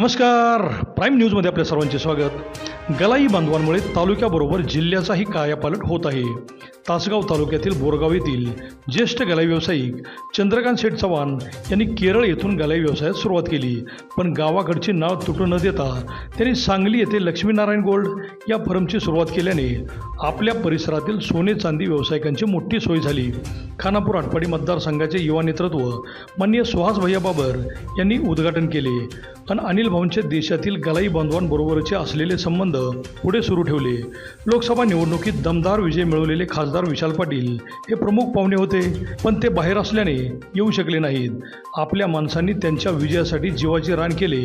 नमस्कार. प्राईम न्यूजमध्ये आपल्या सर्वांचे स्वागत. गलाई बांधवांमुळे तालुक्याबरोबर जिल्ह्याचाही कायापालट होत आहे. तासगाव तालुक्यातील बोरगाव येथील ज्येष्ठ गलाई व्यावसायिक चंद्रकांत शेठ चव्हाण यांनी केरळ येथून गलाई व्यवसायात सुरुवात केली. पण गावाकडचे नाव तुटू न देता त्यांनी सांगली येथे लक्ष्मीनारायण गोल्ड या फर्मची सुरुवात केल्याने आपल्या परिसरातील सोने चांदी व्यावसायिकांची मोठी सोय झाली. खानापूर आटपाडी मतदारसंघाचे युवा नेतृत्व माननीय सुहास भैया बाबर यांनी उद्घाटन केले आणि अनिल भाऊंचे देशातील गलाई बांधवांबरोबरचे असलेले संबंध पुढे सुरू ठेवले. लोकसभा निवडणुकीत दमदार विजय मिळवलेले खासदार विशाल पाटील हे प्रमुख पाहुणे होते पण ते बाहेर असल्याने येऊ शकले नाहीत. आपल्या माणसांनी त्यांच्या विजयासाठी जीवाचे रान केले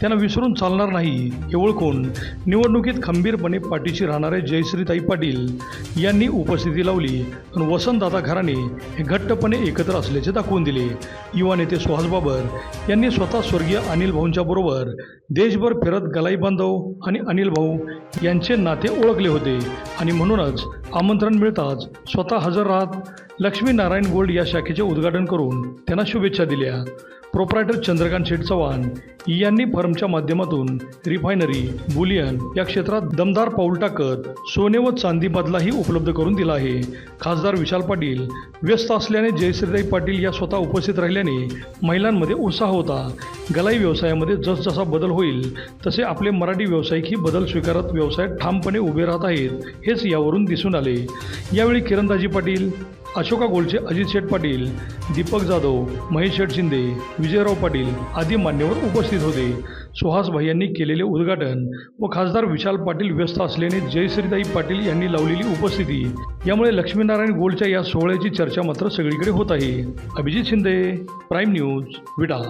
त्यांना विसरून चालणार नाही. हे ओळखून निवडणुकीत खंबीरपणे पाठीशी राहणारे जयश्रीताई पाटील यांनी उपस्थिती लावली पण वसंतदादा घराणे हे घट्टपणे एकत्र असल्याचे दाखवून दिले. युवा नेते सुहास बाबर यांनी स्वतः स्वर्गीय अनिल भाऊंच्या बरोबर देशभर फिरत गलाई बांधव आणि अनिल भाऊ यांचे नाते ओळखले होते. आणि म्हणूनच आमंत्रण मिळताच स्वतः हजर राहत लक्ष्मीनारायण गोल्ड या शाखेचे उद्घाटन करून त्यांना शुभेच्छा दिल्या. प्रोप्रायटर चंद्रकांत शेठ चव्हाण यांनी फर्मच्या माध्यमातून रिफायनरी बुलियन या क्षेत्रात दमदार पाऊल टाकत सोने व चांदी बदलाही उपलब्ध करून दिला आहे. खासदार विशाल पाटील व्यस्त असल्याने जयश्रीताई पाटील या स्वतः उपस्थित राहिल्याने महिलांमध्ये उत्साह होता. गलाई व्यवसायामध्ये जसजसा बदल होईल तसे आपले मराठी व्यावसायिकही बदल स्वीकारत व्यवसायात ठामपणे उभे राहत आहेत हेच यावरून दिसून आले. यावेळी किरणदाजी पाटील अशोका गोलचे अजित शेठ पाटील दीपक जाधव महेश शेठ शिंदे विजयराव पाटील आदी मान्यवर उपस्थित होते. सुहास भाई यांनी केलेले उद्घाटन व खासदार विशाल पाटील व्यस्त असल्याने जयश्रीताई पाटील यांनी लावलेली उपस्थिती. यामुळे लक्ष्मीनारायण गोल्डच्या या सोहळ्याची चर्चा मात्र सगळीकडे होत आहे. अभिजित शिंदे प्राईम न्यूज विडा